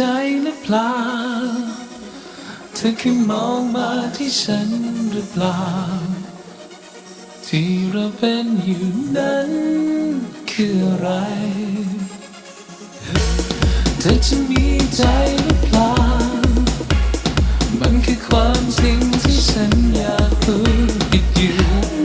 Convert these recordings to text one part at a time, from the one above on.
จหรืเปล่า เธอแค่มองมาที่ฉันหรือเปล่า ที่เราเป็นอยู่นั้นคืออะไร เธอจะมีใจหรือเปล่า มันคือความจริงที่ฉันอยากพูดอยู่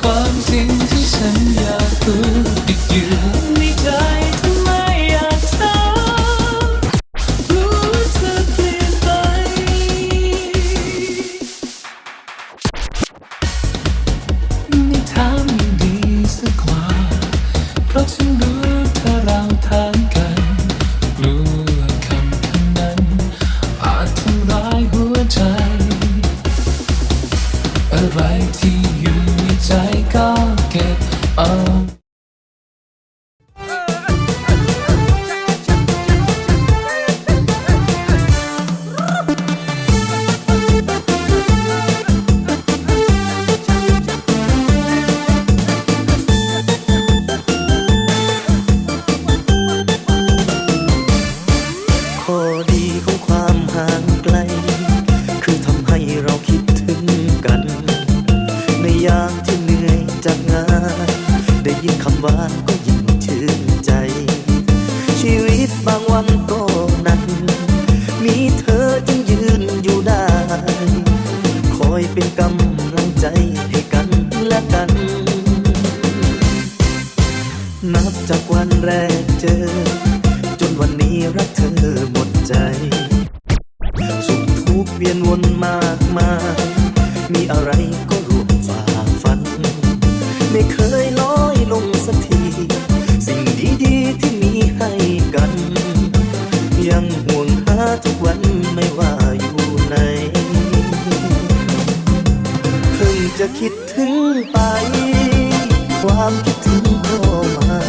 ความสิ่งที่ฉันอยากพูดติดอยู่ในใจทำไมอยากถามรู้เธอเปลี่ยนไป ไม่ถามยังดีสักกว่า เพราะฉันรู้ถ้าเราทางกันรู้ว่าคำคำนั้น อาจทำร้ายหัวใจ อะไรที่อยู่ ใจก็เก็บเอา อหมดใจสุขทุกเวียนวนมากมาย มีอะไรก็ร่วมฝ่าฟัน ไม่เคยลอยลงสักที สิ่งดีๆที่มีให้กัน ยังห่วงหาทุกวันไม่ว่าอยู่ไหนเพิ่งจะคิดถึงไป ความคิดถึงก็มา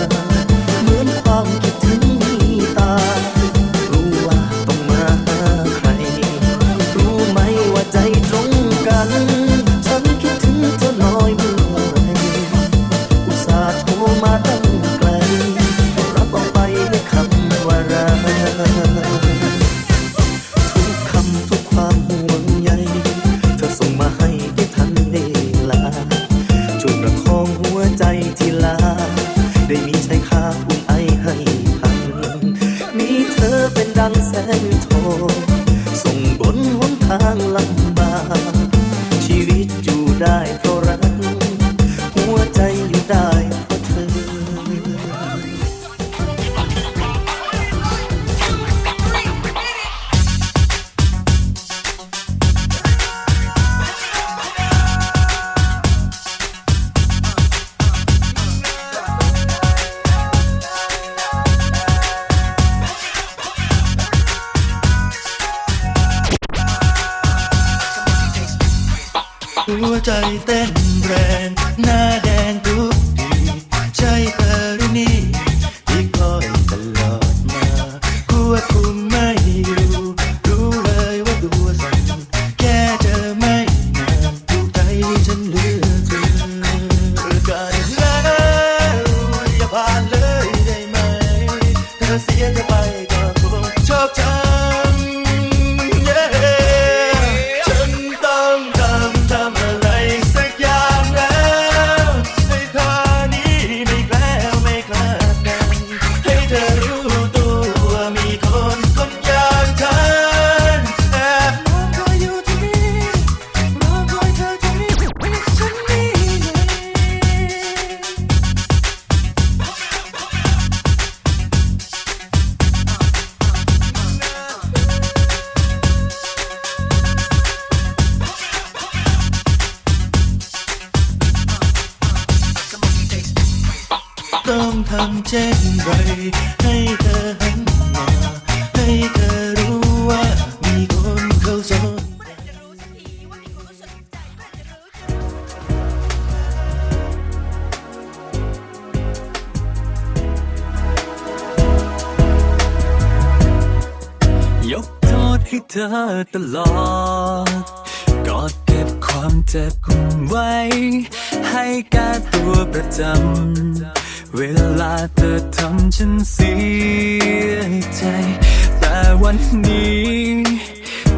noche y tendré nada. อตลอด กอดเก็บความเจ็บไว้ ให้แก้ตัวประจำ เวลาเธอทำฉันเสียใจ แต่วันนี้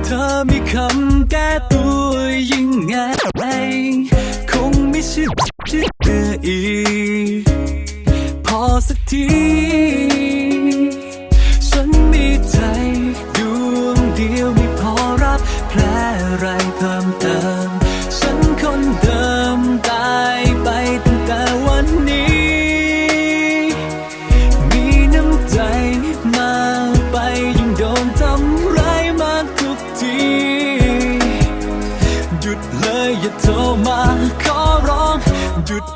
เธอมีคำแก้ตัวยิ่งไง คงไม่เชื่อเชื่ออีก พอสักที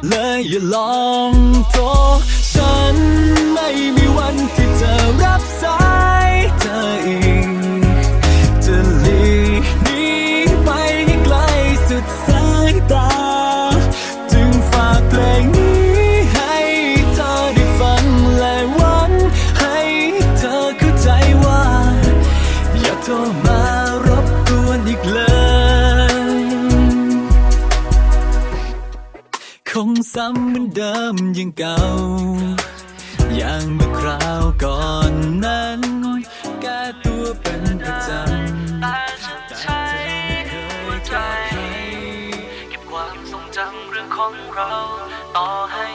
เลยอย่าลองโทรฉันไม่มีวันที่จะรับสายเธออีก ซ้ำเหมือนเดิมยังเก่า อย่างเมื่อคราวก่อนนั้นแก้ตัวเป็นประจำแต่ฉันใช้หัวใจ เก็บความทรงจำเรื่องของเรา ต่อให้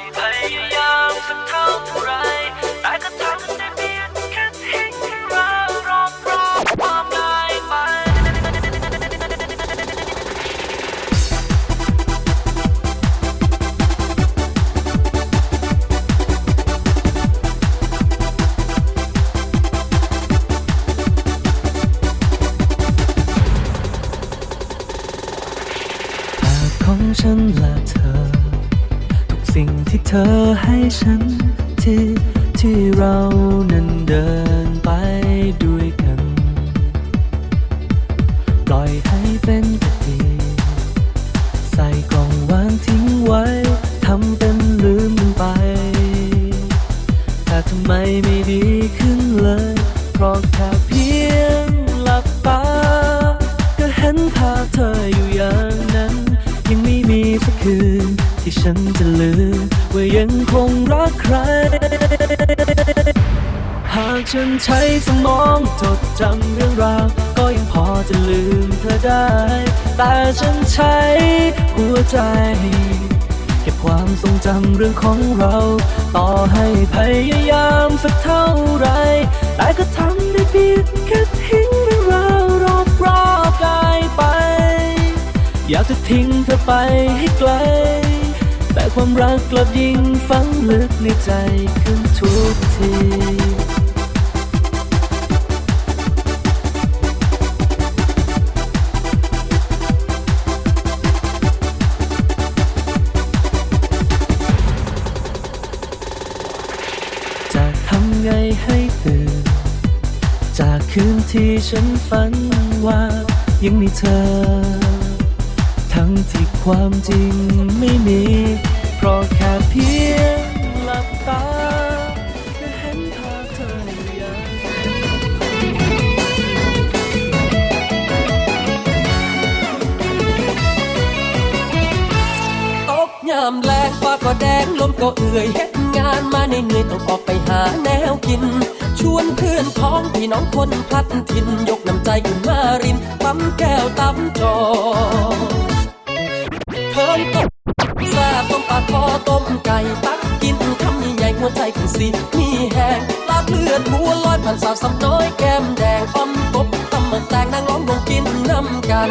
ฉันและเธอ ทุกสิ่งที่เธอให้ฉันที่ที่เรานั้นเดินไปด้วยกัน ปล่อยให้เป็นแต่เพียงใส่กล่องวางทิ้งไว้ ทำเป็นลืมมันไป แต่ทำไมไม่ดีขึ้นเลย เพราะแค่เพียงหลับตาก็เห็นภ สักคืน ที่ฉันจะลืมว่ายังคงรักใคร หากฉันใช้สมองจดจำเรื่องราว ก็ยังพอจะลืมเธอได้ แต่ฉันใช้หัวใจ เก็บความทรงจำเรื่องของเรา ต่อให้พยายามสักเท่าไร แต่ก็ทากจะทิ้งเธอไปให้ไกล แต่ความรักกลับยิ่งฝังลึกในใจขึ้นทุกทีจะทำไงให้ตื่น จากคืนที่ฉันฝันว่ายังมีเธอ ทั้งที่ความจริงไม่มี เพราะแค่เพียงหลับตาก็เห็นภาพเธออย่างตกยามแรงฟ้าก็แดงลมก็เอื่อยเฮ็ดงานมาในเหนื่อยต้องออกไปหาแนวกิน ชวนเพื่อนพ้องพี่น้องคนพลัดถิ่นยกน้ำใจขึ้นมารินตั้มแก้วตั้มจอ เพิ่มต้มแซ่บต้มปลาคอต้มไก่ตักกินคำใหญ่ๆหัวใจขึ้นสิมีแหงลาบเลือดบัวลอยผ่านสาวสำน้อยแก้มแดงอ้อมกบตำมึกแตงนางร้องวงกินน้ำกัน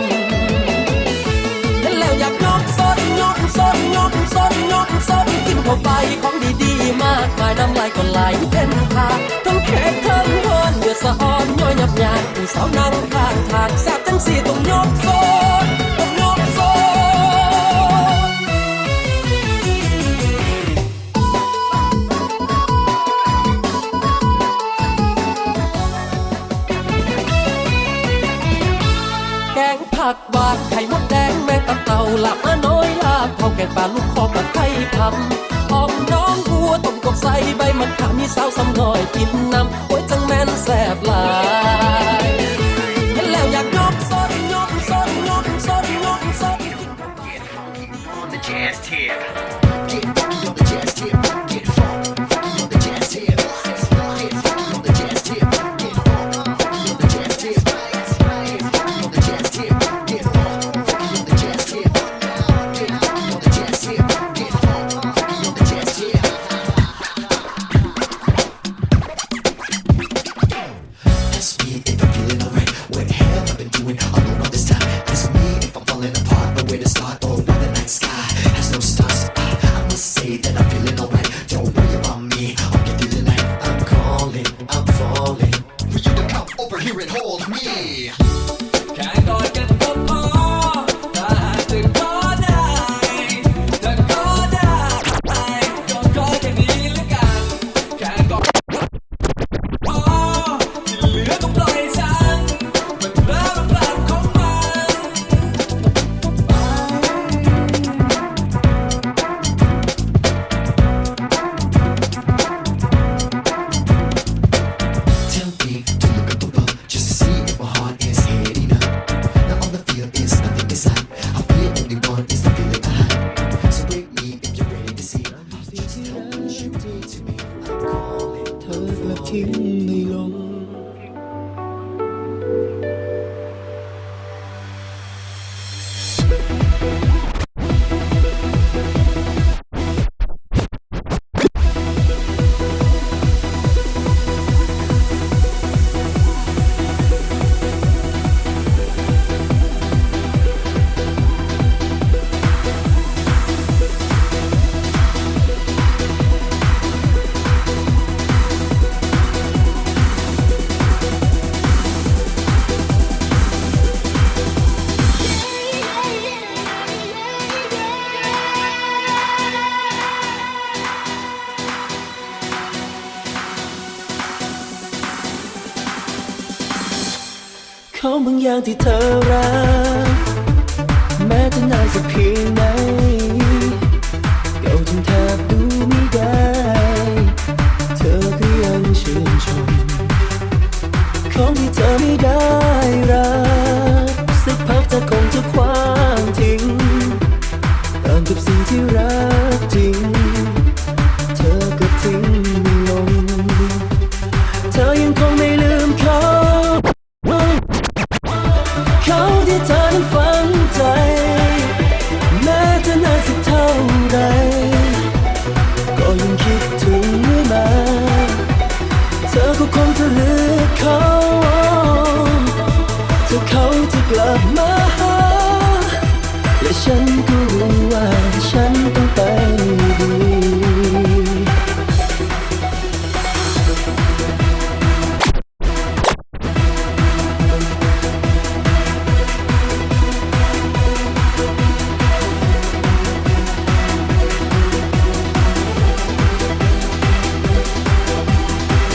เห็นแล้วอยากยกสดยกสดยกสดยกสดกินเข้าไปของดีๆมากมายน้ำลายก็ไหลเป็นทางทั้งเค้กทั้งฮอนเดือดสะออนย่อยยับยานผู้สาวนั่งข้างทางแซ่บจังสีต้องยกสด ผักบาดไข่มดแดงแม่ตะเต่าลับมน้อยลาบเท่าแก่ปลาลูกคอปลาไข่พำออมน้องวัวต้มกบใส่ใบมะขามีสาวสำน้อยกินน้ำโอ้ยจังแม่นแสบลาย ของบางอย่างที่เธอรักแม้จะนานสักเพียงไหน